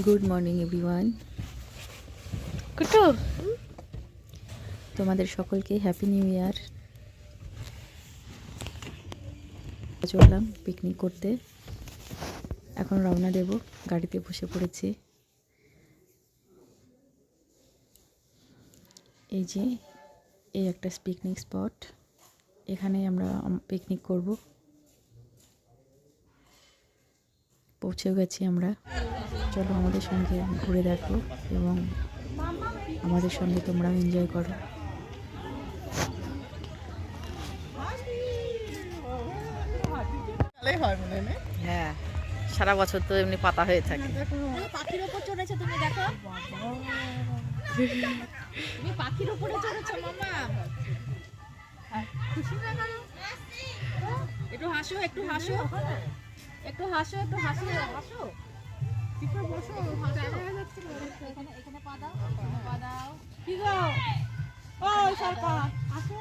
Good morning everyone কুটু তোমাদের সকলকে happy new year চললাম পিকনিক করতে। এখন রওনা দেব গাড়িতে বসে পড়েছি। এই যে এই একটা পিকনিক স্পট এখানে আমরা পিকনিক করব। পৌঁছে গেছি আমরা। চলো আমাদের সঙ্গে ঘুরে দেখো এবং আমাদের সঙ্গে তোমরাও এনজয় করো। হয় হয় না? হ্যাঁ সারা বছর তো এমনি পাতা হয়ে থাকে। পাখির উপর চড়েছো তুমি দেখো। তুমি পাখির উপরে চড়েছো মামা। খুশি? না একটু হাসো একটু হাসো। একটু হাসো একটু হাসো হাসো। ঠিক করে বসো হাসো। এখানে এখানে পা দাও এখানে পা দাও। কি গো? ও আসো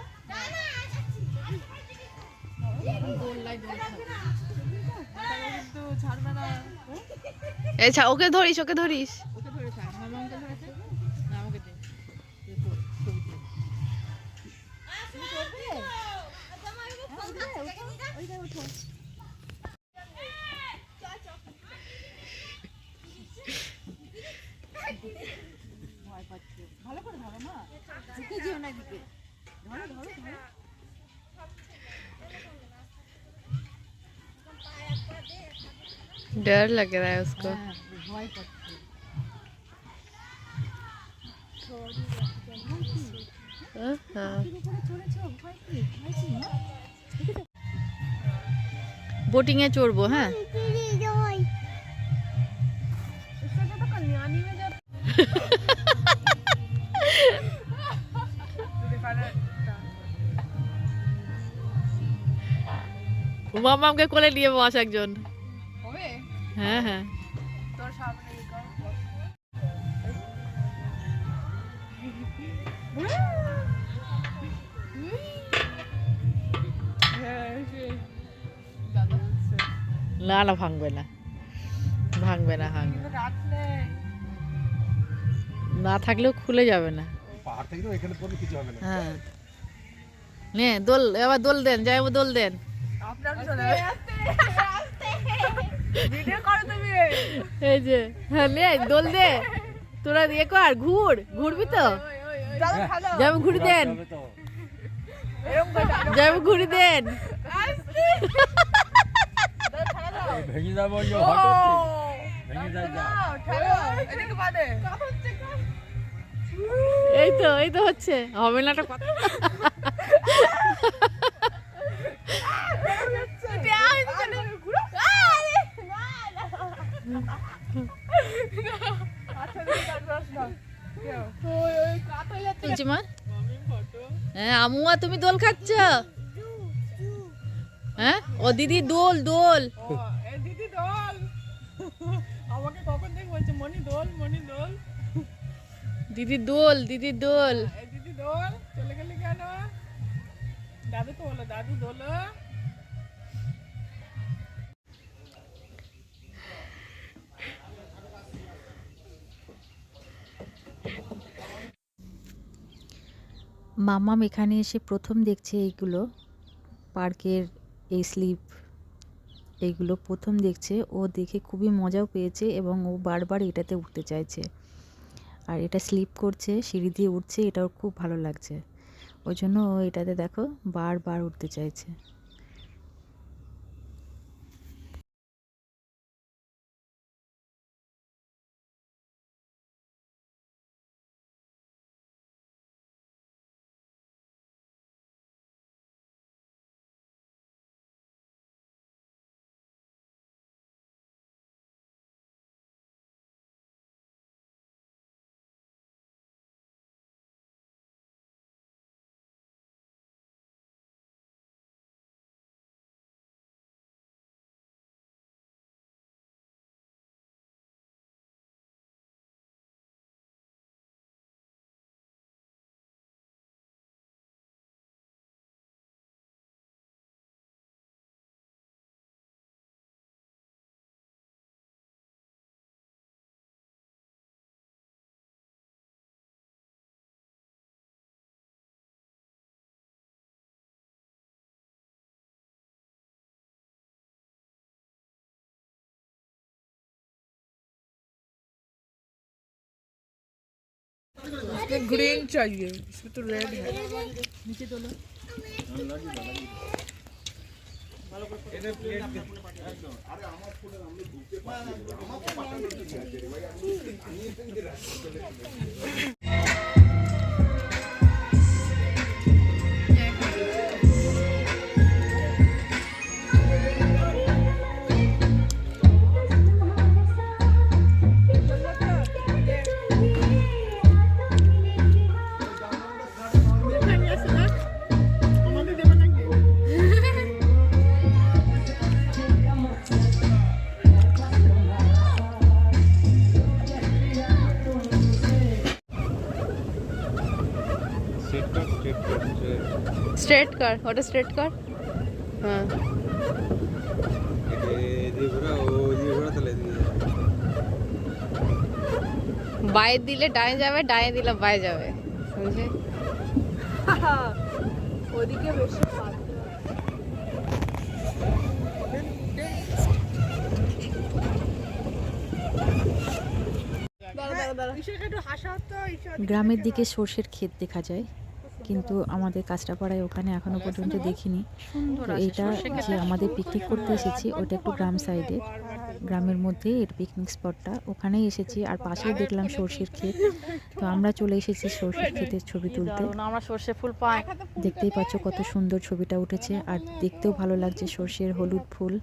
ওকে ধরিস ওকে ধরিস। ভয় পাচ্ছে। ভালো করে ধরো মা ঝুঁকে যেও না এদিকে ধরো ধরো ধরো डर लग रहा है उसको হ্যাঁ, ভয় পাচ্ছে हाँ। মামামকে কোলে নিয়ে বস একজন। হ্যাঁ হ্যাঁ। না না। ভাঙবে না ভাঙবে না। ভাঙবে। না থাকলেও খুলে যাবে না। পাহাড় থেকে এখানে পড়লে কিছু হবে না। হ্যাঁ। নে দোল এবার দোল দেন যাই দোল দেন। আপনার পিছনে। ভিডিও করো তুমি। এই যে হ্যাঁ নে দোল দে। তোরা ইয়ে কর ঘুর ঘুরবি তো? যাব ঘুরি দেন। যাব ঘুরি দেন। ভেঙে যাব ভেঙে যায় যা। ঠেলো এদিকে বাদে। এই তো এই তো হচ্ছে। হবে না একটা কথা হ্যাঁ আমুয়া তুমি দোল খাচ্ছ? হ্যাঁ? ও দিদি দোল দোল। দিদি দোল। আমাকে কখন থেকে বলছে মনি দোল মনি দোল? দিদি দোল দিদি দোল। এই দিদি দোল চলে গেলি কেন? দাদু তো বলো দাদু দোল। মামাম এখানে এসে প্রথম দেখছে এইগুলো পার্কের এই স্লিপ এইগুলো প্রথম দেখছে। ও দেখে খুবই মজাও পেয়েছে এবং ও বারবার এটাতে উঠতে চাইছে। আর এটা স্লিপ করছে, সিঁড়ি দিয়ে উঠছে, এটাও খুব ভালো লাগছে। ওই জন্য এটাতে দেখো বারবার উঠতে চাইছে। इसमें ग्रीन चाहिए। इसमें तो रेड है। नीचे तो স্ট্রেট কর ওটা স্ট্রেট কর হ্যাঁ। বায়ে দিলে ডায়ে যাবে ডায়ে দিলে বায়ে যাবে। বুঝলি? ওদিকে বেশি গ্রামের দিকে সর্ষের ক্ষেত দেখা যায়। কিন্তু আমাদের কাঁচরাপাড়ায় ওখানে এখনও পর্যন্ত দেখিনি। তো এইটা যে আমাদের পিকনিক করতে এসেছি ওটা একটু গ্রাম সাইডে গ্রামের মধ্যে এর পিকনিক স্পটটা ওখানেই এসেছি আর পাশেই দেখলাম সর্ষের ক্ষেত। তো আমরা চলে এসেছি সর্ষের ক্ষেতের ছবি তুলতে। আমরা সর্ষে ফুল পাই। দেখতেই পাচ্ছ কত সুন্দর ছবিটা উঠেছে আর দেখতেও ভালো লাগছে সর্ষের হলুদ ফুল।